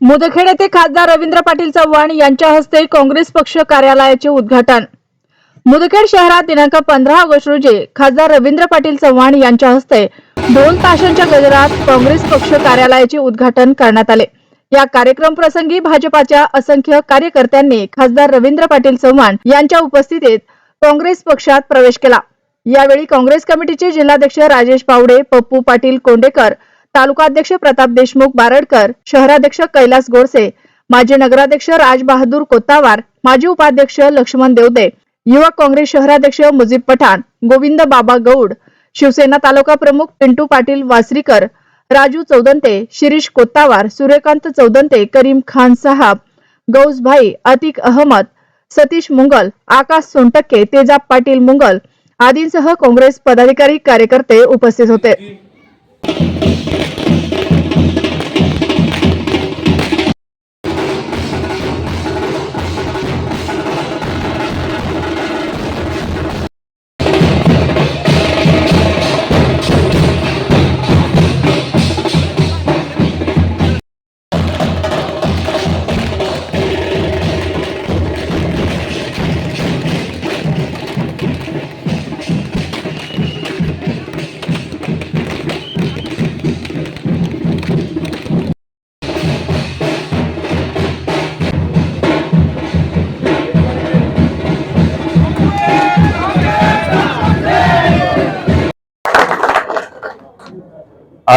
मुदखेड येथे खासदार रवींद्र पाटील चव्हाण यांच्या हस्ते काँग्रेस पक्ष कार्यालयाचे उद्घाटन. मुदखेड शहरात दिनांक पंधरा ऑगस्ट रोजी खासदार रवींद्र पाटील चव्हाण यांच्या हस्ते दोन तासांच्या गजरात काँग्रेस पक्ष कार्यालयाचे उद्घाटन करण्यात आले. या कार्यक्रम प्रसंगी भाजपाच्या असंख्य कार्यकर्त्यांनी खासदार रवींद्र पाटील चव्हाण यांच्या उपस्थितीत काँग्रेस पक्षात प्रवेश केला. यावेळी काँग्रेस कमिटीचे जिल्हाध्यक्ष राजेश पावडे पप्पू पाटील कोंडेकर तालुकाध्यक्ष प्रताप देशमुख बारडकर शहराध्यक्ष कैलास गोडसे माजी नगराध्यक्ष राज बहादूर माजी उपाध्यक्ष लक्ष्मण देवदे युवक काँग्रेस शहराध्यक्ष मुजीब पठाण गोविंद बाबा गौड शिवसेना तालुका प्रमुख पिंटू पाटील वासरीकर राजू चौदंते शिरीष कोत्तावार सूर्यकांत चौदंते करीम खान साहब गौसभाई अतिक अहमद सतीश मुंगल आकाश सोनटक्के तेजाब पाटील मुंगल आदींसह काँग्रेस पदाधिकारी कार्यकर्ते उपस्थित होते. Thank you.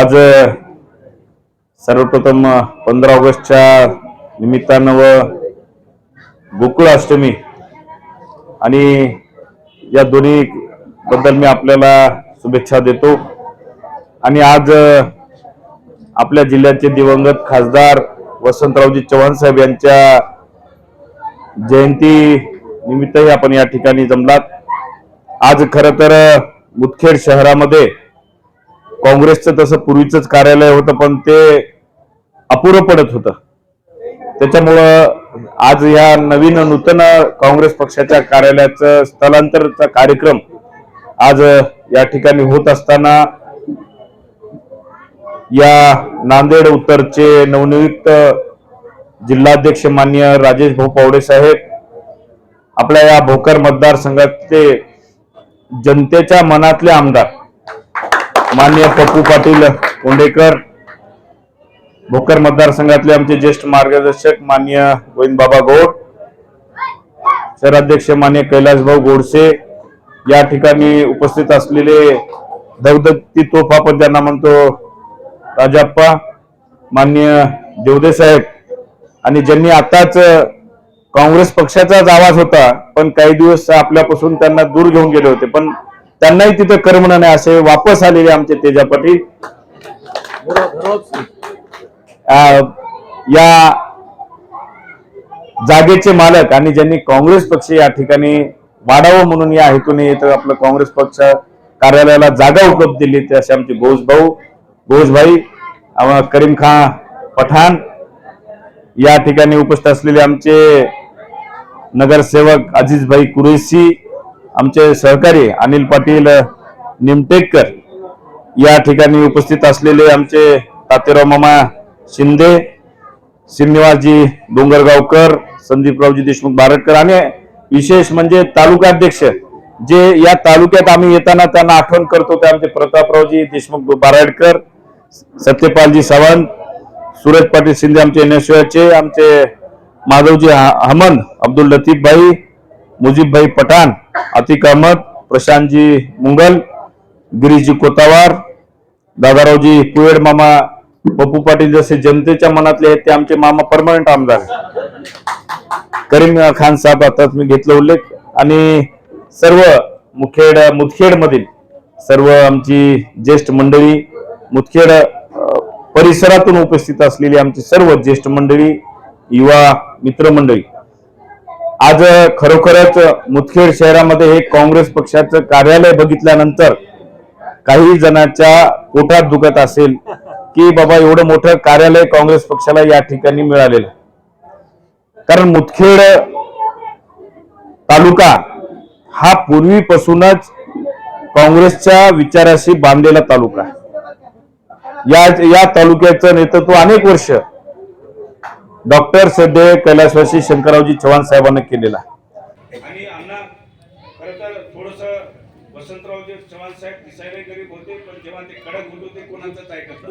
आज सर्वप्रथम पंधरा ऑगस्टच्या निमित्तानं व गोकुळ अष्टमी आणि या दोन्ही बद्दल मी आपल्याला शुभेच्छा देतो. आणि आज आपल्या जिल्ह्याचे दिवंगत खासदार वसंतरावजी चव्हाण साहेब यांच्या जयंती निमित्तही आपण या ठिकाणी जमलात. आज खर तर मुदखेड शहरामध्ये काँग्रेसचं तसं पूर्वीच कार्यालय होतं पण ते अपुरं पडत होतं. त्याच्यामुळं आज या नवीन नूतन काँग्रेस पक्षाच्या कार्यालयाचं स्थलांतरचा कार्यक्रम आज या ठिकाणी होत असताना या नांदेड उत्तरचे नवनियुक्त जिल्हाध्यक्ष मान्य राजेश भाऊ पावडे साहेब आपल्या या भोकर मतदारसंघाचे जनतेच्या मनातले आमदार मान्य पप्पू पाटील कोंडेकर भोकर मतदारसंघातले आमचे ज्येष्ठ मार्गदर्शक मान्य गोविंद बाबा शहराध्यक्ष मान्य कैलासभाऊ गोडसे या ठिकाणी उपस्थित असलेले दगदत्ती तोफ आपण ज्यांना म्हणतो राजाप्पा मान्य देवदे साहेब आणि ज्यांनी आताच काँग्रेस पक्षाचाच आवाज होता पण काही दिवस आपल्यापासून त्यांना दूर घेऊन गेले होते पण त्यांनाही तिथं करमणं नाही असे वापस आलेले आमचे तेजा पाटील. अं, या जागेचे मालक आणि ज्यांनी काँग्रेस पक्ष या ठिकाणी वाढावं म्हणून या हेतूने इथं आपलं काँग्रेस पक्ष कार्यालयाला जागा उपलब्ध दिली ते असे आमचे घोष भाऊ घोषभाई करीम खान पठाण या ठिकाणी उपस्थित असलेले आमचे नगरसेवक अजिजभाई कुरेशी आमचे सहकारी अनिल पाटील निमटेकर या ठिकाणी उपस्थित असलेले आमचे तातेराव मामा शिंदे श्रीनिवासजी डोंगरगावकर संदीपरावजी देशमुख भारटकर आणि विशेष म्हणजे तालुकाध्यक्ष जे या तालुक्यात आम्ही येताना त्यांना आठवण करतो ते आमचे प्रतापरावजी देशमुख बाराडकर सत्यपालजी सावंत सूरज पाटील शिंदे आमचे एनएसयूचे आमचे माधवजी हमन अब्दुल लतीफ भाई मुजीबभाई पठाण अतिक अहमद प्रशांतजी मुंगल गिरीशजी कोतावार दादारावजी कुवेड मामा पप्पू पाटील जसे जनतेच्या मनातले आहेत ते आमचे मामा परमनंट आमदार करीम खान साहेब आताच मी घेतला उल्लेख. आणि सर्व मुखेड मुदखेड मधील सर्व आमची ज्येष्ठ मंडळी मुदखेड परिसरातून उपस्थित असलेली आमची सर्व ज्येष्ठ मंडळी युवा मित्रमंडळी आज खरोखरच मुदखेड शहरामध्ये हे काँग्रेस पक्षाचं कार्यालय बघितल्यानंतर काही जणांच्या पोटात दुखत असेल की बाबा एवढं मोठं कार्यालय काँग्रेस पक्षाला या ठिकाणी मिळालेलं कारण मुदखेड तालुका हा पूर्वीपासूनच काँग्रेसच्या विचाराशी बांधलेला तालुका या या तालुक्याचं नेतृत्व अनेक वर्ष डॉक्टर सध्या कैलासवासी शंकररावजी चव्हाण साहेबांना केलेला. आणि आम्हाला खरं तर थोडस वसंतरावजी चव्हाण साहेब दिसायला गरीब होते पण जेव्हा ते कडक होत होते कोणाचाच ऐकत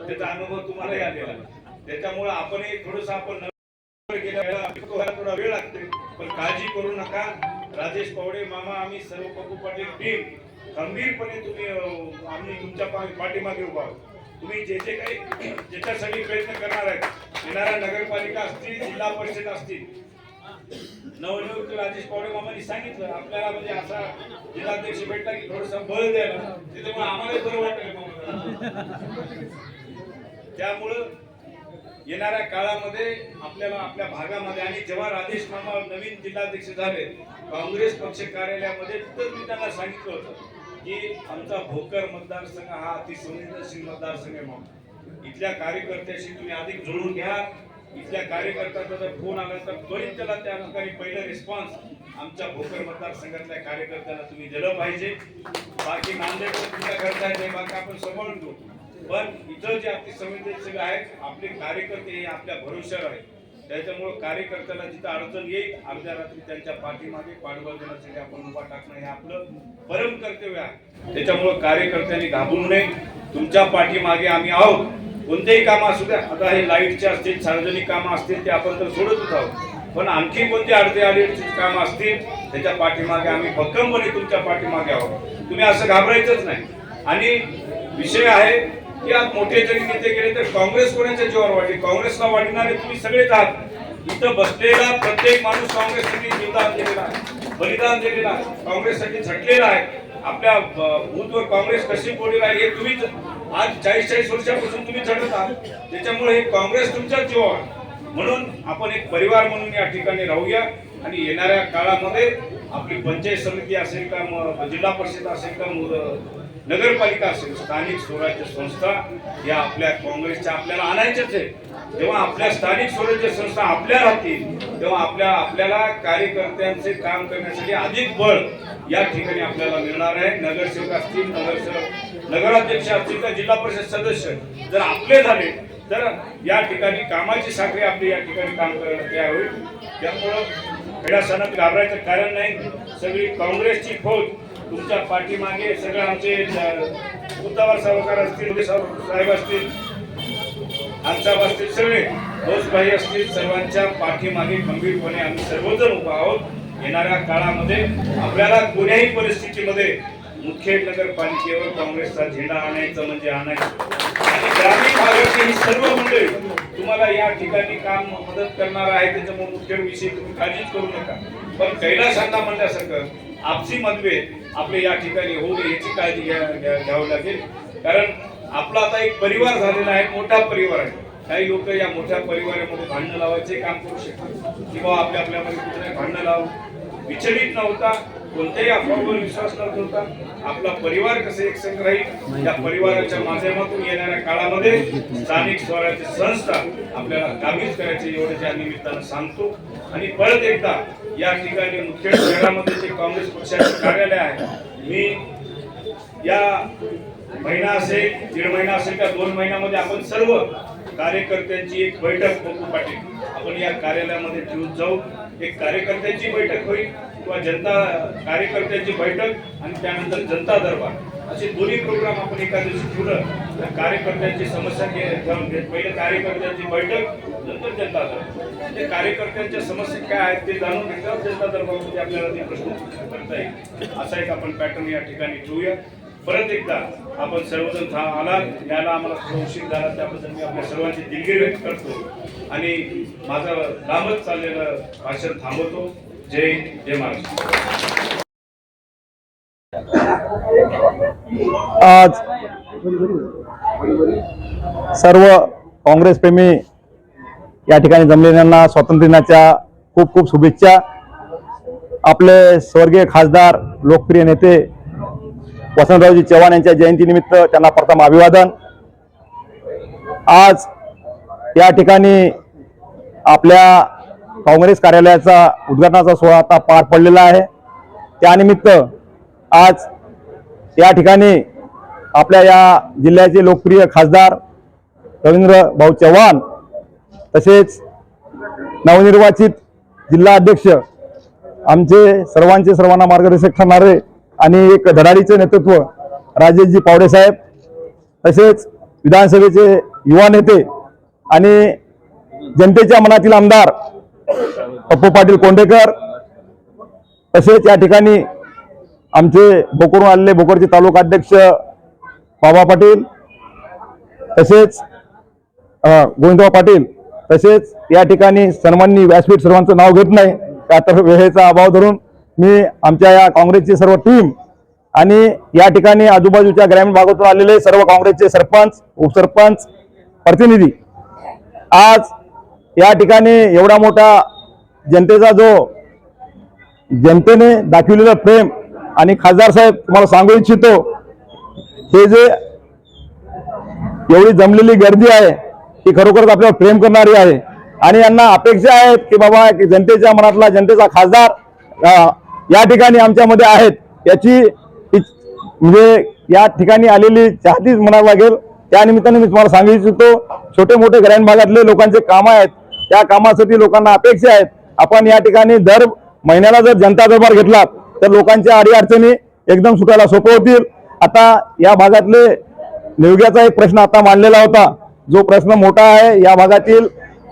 त्याचा अनुभव तुम्हालाही आलेला आहे. त्याच्यामुळं आपणही थोडस आपण नवीन थोडा वेळ लागते पण काळजी करू नका. राजेश पवडे मामा आम्ही सर्व पप्पू पाटील टीम खंबीरपणे तुम्ही आम्ही तुमच्या पा- पाठीमागे उभा आहोत. तुम्ही जे जे काही ज्याच्यासाठी प्रयत्न करणार आहेत येणाऱ्या नगरपालिका असतील जिल्हा परिषद असतील नवनियुक्त राजेश पवार मामांनी सांगितलं आपल्याला म्हणजे असा जिल्हाध्यक्ष भेटला की थोडस बळ द्यायला. त्याच्यामुळे आम्हाला बरं वाटेल त्यामुळं येणाऱ्या काळामध्ये आपल्याला आपल्या भागामध्ये आणि जेव्हा राजेश मामा नवीन जिल्हाध्यक्ष झाले काँग्रेस पक्ष कार्यालयामध्ये तर मी त्यांना सांगितलं होतं. की आमचा भोकर मतदारसंघ हा अतिसंवेदनशील मतदारसंघ आहे म्हणून. इथल्या कार्यकर्त्याशी तुम्ही अधिक जुळून घ्या. इथल्या कार्यकर्त्याचा जर फोन आला तर त्वरित त्याला त्या ठिकाणी पहिलं रिस्पॉन्स आमच्या भोकर मतदारसंघातल्या कार्यकर्त्यांना तुम्ही दिलं पाहिजे. बाकी नांदेड तुमच्या करता आहे ते बाकी आपण सांभाळून घेऊ. पण इथं जे आपले संवेदनशील आहेत आपले कार्यकर्ते हे आपल्या भरोश्यावर आहेत. त्याच्यामुळं कार्यकर्त्याला जिथं अडचण येईल अर्ध्या रात्री त्यांच्या पाठीमागे पाठबळ देण्यासाठी आपण उभा टाकणं हे आपलं परम कर्तव्य आहे. त्याच्यामुळं कार्यकर्त्यांनी घाबरू नये. तुमच्या पाठीमागे आम्ही आहोत. कोणतेही कामं असू द्या. आता हे लाईटचे असतील सार्वजनिक कामं असतील ते आपण तर सोडतच आहोत. पण आणखी कोणती अडचणी आली कामं असतील त्याच्या पाठीमागे आम्ही भक्कमपणे तुमच्या पाठीमागे आहोत. तुम्ही असं घाबरायचंच नाही. आणि विषय आहे की आज मोठे जरी नेते गेले तर काँग्रेस कोणाच्या जीवावर वाटली काँग्रेसला वाढणारे तुम्ही सगळेच आहात. इथं बसलेला प्रत्येक माणूस काँग्रेससाठी जीवदान दिलेला आहे. बलिदान दिलेला आहे. काँग्रेससाठी झटलेला आहे. आपल्या बूथवर काँग्रेस कशी बोलली आहे हे तुम्हीच आज चाळीस चाळीस वर्षापासून तुम्ही झटत आहात. त्याच्यामुळे हे काँग्रेस तुमच्याच जीवावर म्हणून आपण एक परिवार म्हणून या ठिकाणी राहूया आणि येणाऱ्या काळामध्ये आपली पंचायत समिती असेल का जिल्हा परिषद असेल का नगरपालिका असेल स्थानिक स्वराज्य संस्था या आपल्या काँग्रेसच्या आपल्याला आणायच्याच आहे जेव्हा आपल्या स्थानिक स्वराज्य संस्था आपल्या राहतील तेव्हा आपल्या आपल्याला कार्यकर्त्यांचे काम करण्यासाठी अधिक बळ या ठिकाणी आपल्याला मिळणार आहे. नगरसेवक असतील नगरसेवक नगराध्यक्ष असतील तर जिल्हा परिषद सदस्य जर आपले झाले तर या ठिकाणी कामाची साखळी आपली या ठिकाणी काम करायला तयार होईल. त्यामुळं खेड्या सणात घाबरायचं कारण नाही. सगळी काँग्रेसची फौज तुमच्या पाठीमागे सगळं आमचे अ, उतावर सावकार असतील साहेब असतील आमसाहेब असतील सगळे भाई असतील सर्वांच्या पाठीमागे खंबीरपणे आम्ही सर्वजण उभा आहोत. येणाऱ्या काळामध्ये आपल्याला कोण्याही परिस्थितीमध्ये मुखेड नगरपालिकेवर काँग्रेसचा झेंडा आणायचा म्हणजे आणायचं. आणि ग्रामीण भागाची ही सर्व मंडळी तुम्हाला या ठिकाणी काम मदत करणार आहे त्याच्यामुळे मुखेड विषयी तुम्ही काळजीच करू नका. पण कैलासांना म्हणल्यासारखं आपसी मतभेद आपले या ठिकाणी होऊ नये याची काळजी घ्या घ्यावी लागेल. कारण आपला आता एक परिवार झालेला आहे मोठा परिवार आहे. काही लोक या मोठ्या परिवारामध्ये भांडणं लावायचे काम करू शकतात. किंवा आपल्या आपल्यामध्ये कुठे भांडणं लावून विचलित नव्हता कोणत्याही अफवावर विश्वास न ठेवता आपला परिवार कसे एकसंग राहील या परिवाराच्या माध्यमातून येणाऱ्या काळामध्ये स्थानिक स्वराज्य संस्था आपल्याला काबीज करायचे एवढं त्या निमित्तानं सांगतो. आणि परत एकदा या ठिकाणी मुख्य शहरामध्ये जे काँग्रेस पक्षाचे कार्यालय आहे मी या महिना असेल दीड महिना असेल त्या दोन महिन्यामध्ये आपण सर्व कार्यकर्त्यांची एक बैठक बघू पाटील. आपण या कार्यालयामध्ये ठेवून जाऊ. एक कार्यकर्त्यांची बैठक होईल किंवा जनता कार्यकर्त्यांची बैठक आणि त्यानंतर जनता दरबार. असे दोन्ही प्रोग्राम आपण एका दिवशी ठेवलं तर कार्यकर्त्यांची समस्या जाऊन घेऊन घेत पहिले कार्यकर्त्यांची बैठक नंतर जनता दरबार. ते कार्यकर्त्यांच्या समस्या काय आहेत ते जाणून घेतल्यावर जनता दरबारमध्ये आपल्याला ते प्रश्न करता येईल. असा एक आपण पॅटर्न या ठिकाणी ठेवूया. परत एकदा आपण सर्वजण था आलात. याला आम्हाला थोडा उशीर झाला त्याबद्दल मी आपल्या सर्वांची दिलगिरी व्यक्त करतो. आणि माझं लांबच चाललेलं भाषण थांबवतो. जय जय महाराष्ट्र. आज सर्व काँग्रेसप्रेमी या ठिकाणी जमलेल्यांना स्वातंत्र्य दिनाच्या खूप खूप शुभेच्छा. आपले स्वर्गीय खासदार लोकप्रिय नेते वसंतरावजी चव्हाण यांच्या जयंतीनिमित्त त्यांना प्रथम अभिवादन. आज या ठिकाणी आपल्या काँग्रेस कार्यालयाचा उद्घाटनाचा सोहळा आता पार पडलेला आहे. त्यानिमित्त आज या ठिकाणी आपल्या या जिल्ह्याचे लोकप्रिय खासदार रवींद्र भाऊ चव्हाण तसेच नवनिर्वाचित जिल्हा अध्यक्ष आमचे सर्वांचे सर्वांना मार्गदर्शक ठरणारे आणि एक धडाडीचे नेतृत्व राजेशजी पावडे साहेब तसेच विधानसभेचे युवा नेते आणि जनतेच्या मनातील आमदार पप्पू पाटील कोंडेकर तसेच या ठिकाणी आमचे भोकरून आलेले भोकरचे तालुका अध्यक्ष बाबा पाटील तसेच अ, गोविंदराव पाटील तसेच या ठिकाणी सन्माननी व्यासपीठ सर्वांचं नाव घेत नाही. का तर वेळेचा अभाव धरून मी आमच्या या काँग्रेसची सर्व टीम आणि या ठिकाणी आजूबाजूच्या ग्रामीण भागातून आलेले सर्व काँग्रेसचे सरपंच उपसरपंच प्रतिनिधी आज या ठिकाणी एवढा मोठा जनतेचा जो जनतेने दाखविलेलं प्रेम आणि खासदार साहेब तुम्हाला सांगू इच्छितो हे जे एवढी जमलेली गर्दी आहे ती खरोखरच आपल्यावर प्रेम करणारी आहे. आणि यांना अपेक्षा आहेत की बाबा जनतेच्या मनातला जनतेचा खासदार या ठिकाणी आमच्यामध्ये आहेत. याची म्हणजे या ठिकाणी आलेली चाहतीच म्हणावं लागेल त्या निमित्ताने मी तुम्हाला सांगू इच्छितो छोटे मोठे ग्रामीण भागातले लोकांचे काम आहेत. त्या कामासाठी लोकांना अपेक्षा आहेत. आपण या ठिकाणी दर महिन्याला जर जनता दरबार घेतला तर लोकांच्या अडीअडचणी एकदम सुटायला सोपं होतील. आता या भागातले निवग्याचा एक प्रश्न आता मांडलेला होता. जो प्रश्न मोठा आहे या भागातील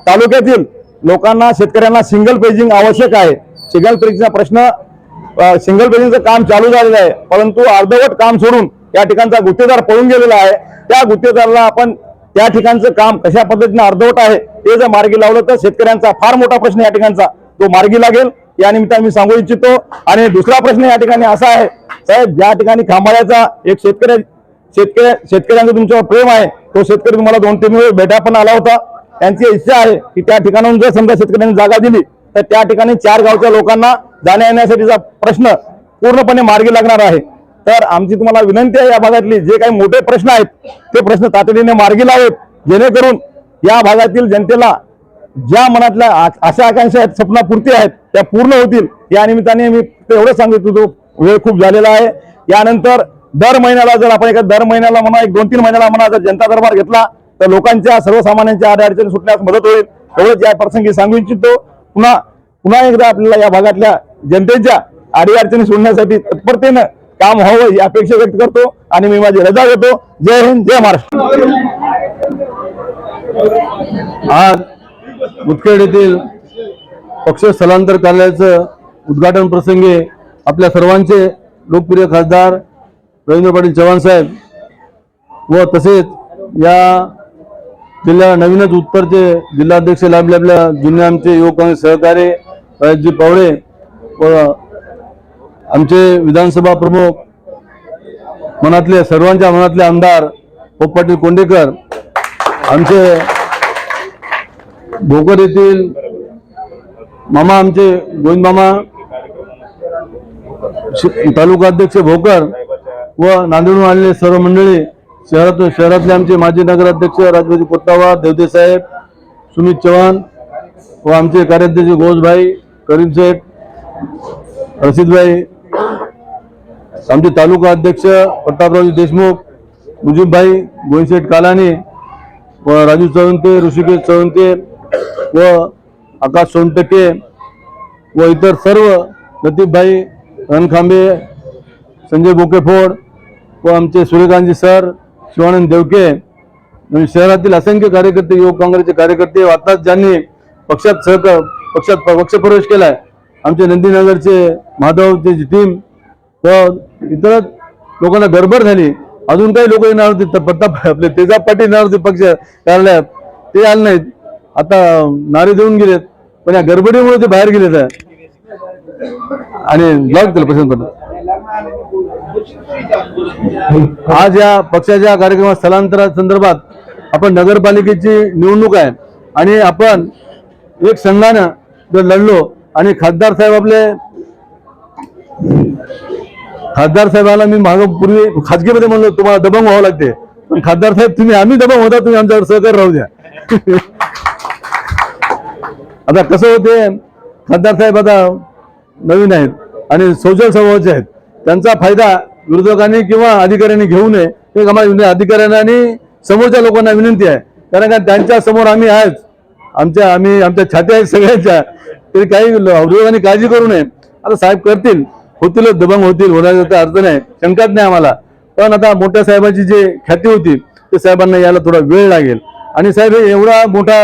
तालुक्यातील लोकांना शेतकऱ्यांना सिंगल पेजिंग आवश्यक आहे. सिंगल पेजिंगचा प्रश्न सिंगल पेजिंगचं काम चालू झालेलं आहे. परंतु अर्धवट काम सोडून या ठिकाणचा गुत्तेदार पळून गेलेला आहे. त्या गुत्तेदाराला आपण त्या ठिकाणचं काम कशा पद्धतीने अर्धवट आहे ते जर मार्गी लावलं तर शेतकऱ्यांचा फार मोठा प्रश्न या ठिकाणचा तो मार्गी लागेल. या निमित्ताने मी सांगू इच्छितो. आणि दुसरा प्रश्न या ठिकाणी असा आहे साहेब ज्या ठिकाणी खांबाळ्याचा एक शेतकरी शेतकरी शेतकऱ्यांचं तुमच्यावर प्रेम आहे तो शेतकरी तुम्हाला दोन तीन वेळ भेटा पण आला होता. त्यांची इच्छा आहे की त्या ठिकाणाहून जर समजा शेतकऱ्यांनी जागा दिली तर त्या ठिकाणी चार गावच्या लोकांना जाण्या येण्यासाठीचा प्रश्न पूर्णपणे मार्गी लागणार आहे. तर आमची तुम्हाला विनंती आहे या भागातली जे काही मोठे प्रश्न आहेत ते प्रश्न तातडीने मार्गी लावेत जेणेकरून या भागातील जनतेला ज्या मनातल्या आ- आशा आकांक्षा आहेत स्वप्नापूर्ती आहेत त्या पूर्ण होतील. या निमित्ताने मी एवढं सांगितलं तो वेळ खूप झालेला आहे. यानंतर दर महिन्याला जर आपण एका दर महिन्याला म्हणा एक दोन तीन महिन्याला म्हणा जर जनता दरबार घेतला तर लोकांच्या सर्वसामान्यांच्या अडचणी सुटण्यास मदत होईल. एवढंच या प्रसंगी सांगू इच्छितो. पुन्हा पुन्हा एकदा आपल्याला या भागातल्या जनतेच्या अडीअडचणी सोडण्यासाठी तत्परतेनं काम व्हावं ही अपेक्षा व्यक्त करतो आणि मी माझी रजा घेतो. जय हिंद जय महाराष्ट्र. आज मुदखेड येथील पक्ष स्थलांतर कार्यालयाचं उद्घाटन प्रसंगी आपल्या सर्वांचे लोकप्रिय खासदार रवींद्र पाटील चव्हाण साहेब व तसेच या जिल्ह्याला नवीनच उत्तरचे जिल्हाध्यक्ष लाभले आपल्या जुने आमचे युवक सहकारी राजजी पावळे व आमचे विधानसभा प्रमुख मनातले सर्वांच्या मनातले आमदार पोपाटील कोंडेकर आमचे भोकर येथील मामा आमचे गोविंद मामा तालुका अध्यक्ष भोकर व नांदेडून आलेले सर्व मंडळी शहरात शहरातले आमचे माजी नगराध्यक्ष राजबाजी कोत्तावा देवदे साहेब सुमित चव्हाण व आमचे कार्याध्यक्ष घोषभाई करीम शेठ रशीदभाई आमचे तालुका अध्यक्ष प्रतापरावजी देशमुख मुजीबभाई गोईशेठ कालाने व राजू चवंते ऋषिकेश चवंते व आकाश सोनटके व इतर सर्व लतीफभाई रणखांबे संजय बोकेफोड व आमचे सूर्यकांतजी सर शिवानंद देवके शहरातील असंख्य कार्यकर्ते युवक काँग्रेसचे कार्यकर्ते व आताच ज्यांनी पक्षात सहकार पक्षात पक्षप्रवेश केलाय आमचे नंदीनगरचे माधवची टीम तर इतर लोकांना गडबड झाली. अजून काही लोक येणार होते तर प्रताप आपले तेजाब पाटील येणार होते पक्ष कार्यालयात. ते आले नाहीत. आता नारे देऊन गेलेत. पण या गडबडीमुळे ते बाहेर गेलेत. आहे. आणि ब्लॉक केलं आज या पक्षाच्या कार्यक्रमात स्थलांतरा संदर्भात आपण नगरपालिकेची निवडणूक आहे. आणि आपण एक संघानं जर लढलो आणि खासदार साहेब आपले खासदार साहेबाला मी माग पूर्वी खाजगीमध्ये म्हणलो तुम्हाला दबंग व्हावं लागते. पण खासदार साहेब तुम्ही आम्ही दबंग होता तुम्ही आमच्यावर सहकार्य राहू द्या. आता कसं होते खासदार साहेब आता नवीन आहेत आणि सोशल स्वभावाचे आहेत. त्यांचा फायदा विरोधकांनी किंवा अधिकाऱ्यांनी घेऊ नये हे आम्हाला अधिकाऱ्यांना आणि समोरच्या लोकांना विनंती आहे. कारण का त्यांच्यासमोर आम्ही आहेच आमच्या आम्ही आमच्या छात्या आहेत सगळ्यांच्या. तरी काही विरोधकांनी काळजी करू नये. आता साहेब करतील. होतील दबंग होतील होण्याचा काही अर्थ नाही. शंकाच नाही आम्हाला. पण आता मोठ्या साहेबाची जे ख्याती होती ते साहेबांना यायला थोडा वेळ लागेल. आणि साहेब हे एवढा मोठा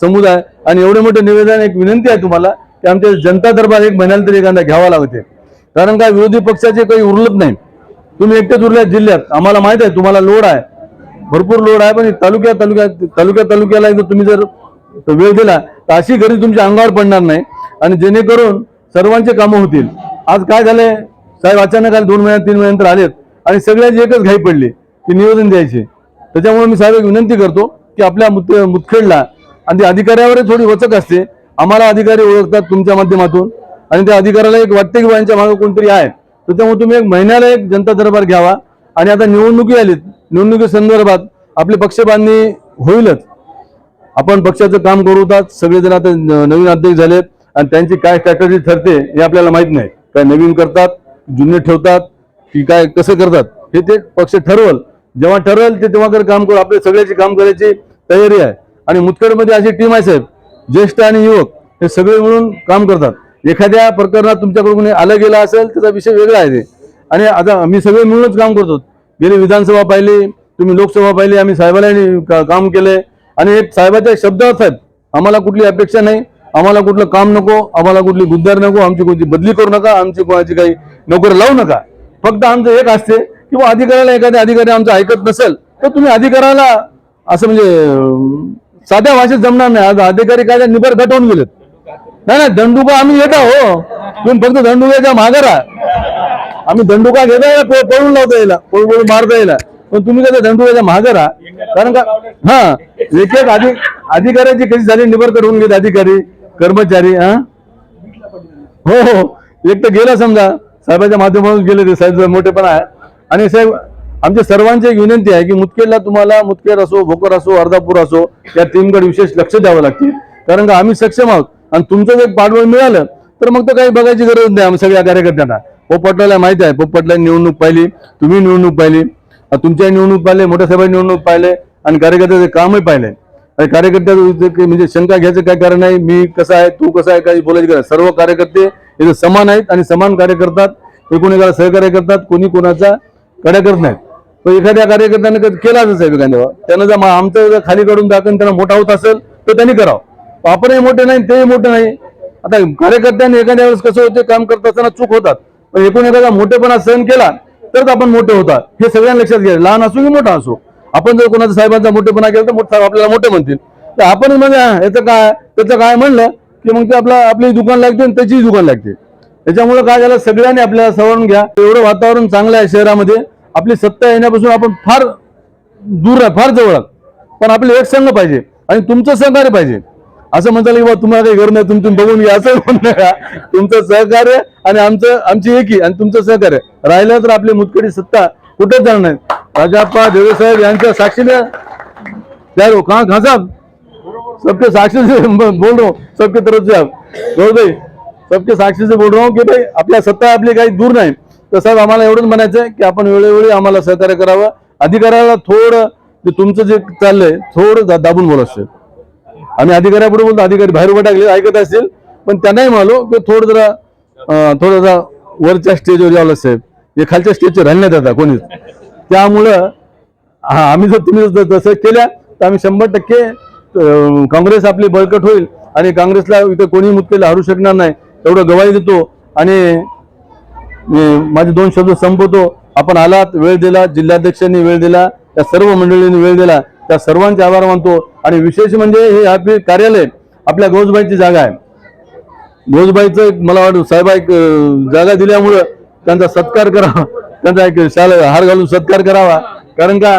समुदाय आणि एवढे मोठे निवेदन एक विनंती आहे तुम्हाला की आमच्या जनता दरबार एक महिन्याला तरी एखादा घ्यावा लागते. कारण काय विरोधी पक्षाचे काही उरलत नाही. तुम्ही एकटेच उरल्या जिल्ह्यात. आम्हाला माहीत आहे तुम्हाला लोड आहे. भरपूर लोड आहे पण तालुक्या तालुक्यात तालुक्या तालुक्याला एकदा तुम्ही जर वेळ दिला तर अशी गरज तुमच्या अंगावर पडणार नाही. आणि जेणेकरून सर्वांचे कामं होतील. आज काय झालंय? साहेब अचानक आले दोन महिन्यात तीन महिन्यानंतर आलेत आणि सगळ्याची एकच घाई पडली की निवेदन द्यायचे. त्याच्यामुळे मी साहेब एक विनंती करतो की आपल्या मुत मुतखेडला आणि त्या अधिकाऱ्यावरही थोडी वचक असते. आम्हाला अधिकारी ओळखतात तुमच्या माध्यमातून आणि त्या अधिकाऱ्याला एक वाटते की यांच्या मागे कोणतरी आहे. तर त्यामुळे तुम्ही एक महिन्याला एक जनता दरबार घ्यावा आणि आता निवडणुकी आलीत. निवडणुकी संदर्भात आपली पक्षबांधणी होईलच. आपण पक्षाचं काम करू सगळेजण आता नवीन अध्यक्ष झालेत आणि त्यांची काय स्ट्रॅटर्जी ठरते हे आपल्याला माहीत नाही. काय नवीन करतात जुने ठेवतात की काय कसं करतात हे ते पक्ष ठरवल. जेव्हा ठरवल ते तेव्हा कर काम करू. आपले सगळ्याची काम करायची तयारी आहे. आणि मुतखेडमध्ये अशी टीम आहे साहेब ज्येष्ठ आणि युवक हे सगळे मिळून काम करतात. एखाद्या प्रकरणात तुमच्याकडून कोणी आलं गेलं असेल त्याचा विषय वेगळा आहे ते. आणि आता आम्ही सगळे मिळूनच काम करतो. गेली विधानसभा पाहिली तुम्ही लोकसभा पाहिली आम्ही साहेबांनी का- काम केले आणि एक साहेबाच्या शब्दात साहेब आम्हाला कुठली अपेक्षा नाही. आम्हाला कुठलं काम नको आम्हाला कुठली गुद्दार नको आमची कोणती बदली करू नका आमची कोणाची काही नोकरी लावू नका. फक्त आमचं एक असते किंवा अधिकाऱ्याला एखाद्या अधिकारी आमचं ऐकत नसेल तर तुम्ही अधिकाऱ्याला असं म्हणजे साध्या भाषेत जमणार नाही. आज अधिकारी काय निबर गटवून गेलेत. नाही नाही दंडुका आम्ही येत हो तुम्ही फक्त दंडुकाच्या माघारा आम्ही दंडुका घेता येईल पळून लावता येईल पळून पळून मारता येईल पण तुम्ही कसं दंडुकाच्या माघारा कारण का हा एक एक अधिक अधिकाऱ्याची कशी झाली निबर करून घेत अधिकारी. कर्मचारी हा? हो हो. एक तर गेला समजा साहेबाच्या माध्यमातून गेले ते साहेब मोठेपणा आहे आणि साहेब आमच्या सर्वांची एक विनंती आहे की मुतखेडला तुम्हाला मुतखेड असो भोकर असो अर्धापूर असो या टीमकडे विशेष लक्ष द्यावं लागतील. कारण का आम्ही सक्षम आहोत. आणि तुमचं जर पाठबळ मिळालं तर मग तर काही बघायची गरज नाही आम्ही सगळ्या कार्यकर्त्यांना. पोपटला माहिती आहे पोपटला निवडणूक पाहिली तुम्ही निवडणूक पाहिली. तुमच्याही तुमच्या निवडणूक पाहिले मोठ्या साहेबांनी निवडणूक पाहिले आणि कार्यकर्त्याचे कामही पाहिले. आणि कार्यकर्त्याचं म्हणजे शंका घ्यायचं काय कारण नाही मी कसा आहे तू कसा आहे काही बोलायची काय सर्व कार्यकर्ते इथे समान आहेत आणि समान कार्य करतात एकूण सहकार्य करतात कोणी कोणाचा कड्या करत नाहीत पण एखाद्या कार्यकर्त्याने केलाच साहेब एखाद्या त्यानं जर आमचं जर खाली काढून दाखवून त्यांना मोठा होत असेल तर त्यांनी करावं. आपणही मोठे नाही तेही मोठे नाही. आता कार्यकर्त्यांनी एखाद्या वेळेस कसं होते काम करत असताना चूक होतात. पण एकूण एखादा मोठेपणा सहन केला तरच आपण मोठे होतात. हे सगळ्यांना लक्षात घ्या. लहान असो की मोठा असो. आपण जर कोणाचा साहेबांचा मोठेपणा केला तर मोठा आपल्याला मोठे म्हणतील. तर आपण म्हणजे याचं काय त्याचं काय म्हणलं की मग ते आपला आपली दुकान लागते आणि त्याचीही दुकान लागते. त्याच्यामुळे काय झालं सगळ्यांनी आपल्याला सवरून घ्या. एवढं वातावरण चांगलं आहे शहरामध्ये. आपली सत्ता येण्यापासून आपण फार दूर आहे फार जवळ पण आपले एक संघ पाहिजे आणि तुमचं सहकार्य पाहिजे. असं म्हणता की बा तुम्हाला काही गरज नाही तुम्ही बघून घ्या. असं म्हणणं नका. तुमचं सहकार्य आणि आमचं आमची एकी आणि तुमचं सहकार्य. राहिलं तर आपली मुतकडी सत्ता कुठेच जाणार नाही. राजाप्पा देवेसाहेब यांच्या साक्षीने क्या रो कहाँ कहाँ साहब सबके साक्षी से बोल रहा हूँ सबके तरफ से आप. गौर भाई सबके साक्षी से बोल रहा हूँ की भाई आपल्या सत्ता आपली काही दूर नाही. तर साहेब आम्हाला एवढंच म्हणायचं आहे की आपण वेळोवेळी आम्हाला सहकार्य करावं. अधिकाऱ्याला थोडं तुमचं जे चाललंय थोडं दाबून बोला साहेब. आम्ही अधिकाऱ्यापुढे बोलतो अधिकारी बाहेर उभे टाकले ऐकत असतील. पण त्यांनाही म्हणालो की थोडं जरा थोडं जरा वरच्या स्टेजवर यावं साहेब. हे खालच्या स्टेजवर राहिले नाही आता कोणीच. त्यामुळं हा आम्ही जर तुम्ही जर तसं केल्या तर आम्ही शंभर टक्के काँग्रेस आपली बळकट होईल आणि काँग्रेसला इथं कोणी मुतकेला हारू शकणार नाही एवढं गवाही देतो आणि माझे दोन शब्द संपवतो. आपण आलात वेळ दिला जिल्हाध्यक्षांनी वेळ दिला त्या सर्व मंडळींनी वेळ दिला त्या सर्वांचे आभार मानतो. आणि विशेष म्हणजे हे आपले कार्यालय आपल्या गोजबाईची जागा आहे. गोजबाईचं एक मला वाटतं साहेबाई एक जागा दिल्यामुळं त्यांचा सत्कार करा. त्यांचा एक शाल हार घालून सत्कार करावा. कारण का?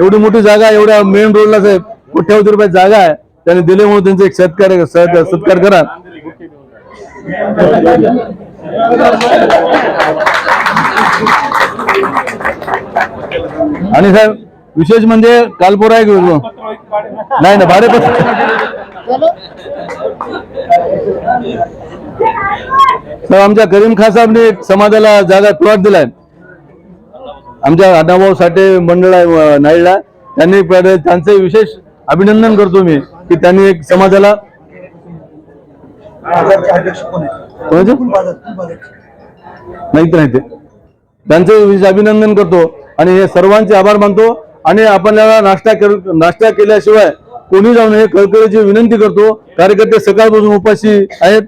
एवढी मोठी जागा एवढ्या मेन रोडला साहेब कोट्यावधी रुपये जागा आहे त्याने दिल्यामुळे त्यांचा एक सत्कार सत्कार करा. आणि साहेब विशेष म्हणजे कालपुरा एक नाही ना भाडेपत्र. सर आमच्या करीम खान साहेबने एक समाजाला जागा प्लॉट दिलाय. आमच्या अण्णाभाऊ साठे मंडळ नाईडला. त्यांनी त्यांचे विशेष अभिनंदन करतो मी की त्यांनी एक समाजाला कोणाचे? नाही तर नाही ते त्यांचे विशेष अभिनंदन करतो आणि हे सर्वांचे आभार मानतो आणि आपल्याला नाश्ता कर नाश्ता केल्याशिवाय कोणी जाऊ नये कळकळीची विनंती करतो. कार्यकर्ते सकाळपासून उपाशी आहेत.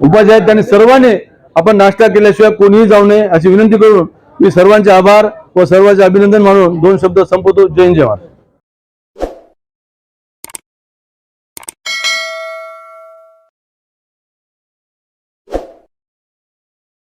उपाशी आहेत त्यांनी सर्वांनी आपण नाश्ता केल्याशिवाय कोणीही जाऊ नये अशी विनंती करून मी सर्वांचे आभार व सर्वांचे अभिनंदन मानून दोन शब्द संपवतो. जय जवान